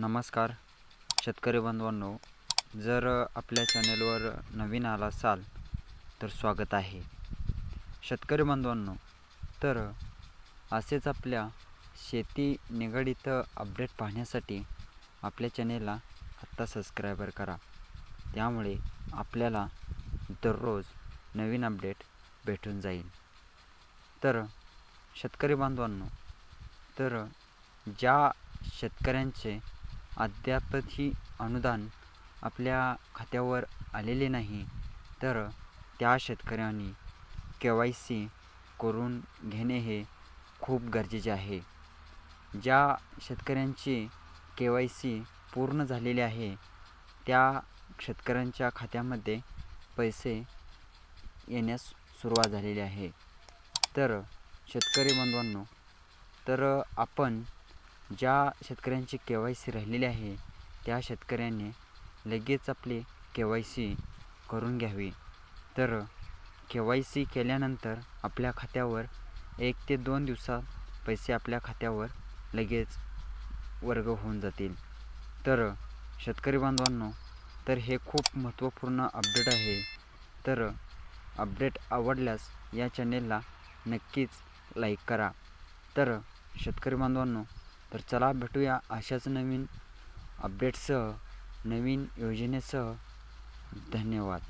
नमस्कार शेतकरी बांधवांनो जर आपल्या चॅनेलवर नवीन आला असाल तर स्वागत आहे. शेतकरी बांधवांनो तर असेच आपल्या शेती निगडित अपडेट पाहण्यासाठी आपल्या चॅनेलला आत्ता सबस्क्रायबर करा. त्यामुळे आपल्याला दररोज नवीन अपडेट भेटून जाईल. तर शेतकरी बांधवांनो तर ज्या शेतकऱ्यांचे अद्यापही अनुदान आपल्या खात्यावर आलेले नाही तर त्या शेतकऱ्यांनी के वाय सी करून घेणे हे खूप गरजेचे आहे. ज्या शेतकऱ्यांची के वाय सी पूर्ण झालेली आहे त्या शेतकऱ्यांच्या खात्यामध्ये पैसे येण्यास सुरुवात झालेली आहे. तर शेतकरी बांधवांनो तर आपण ज्या शेतकऱ्यांची के वाय सी राहिलेली आहे त्या शेतकऱ्यांनी लगेच आपली के वाय सी करून घ्यावी. तर के वाय सी केल्यानंतर आपल्या खात्यावर एक ते दोन दिवसात पैसे आपल्या खात्यावर लगेच वर्ग होऊन जातील. तर शेतकरी बांधवांनो तर हे खूप महत्त्वपूर्ण अपडेट आहे. तर अपडेट आवडल्यास या चॅनेलला नक्कीच लाईक करा. तर शेतकरी बांधवांनो तर चला भेटूया अशाच नवीन अपडेटसह नवीन योजनेसह. धन्यवाद.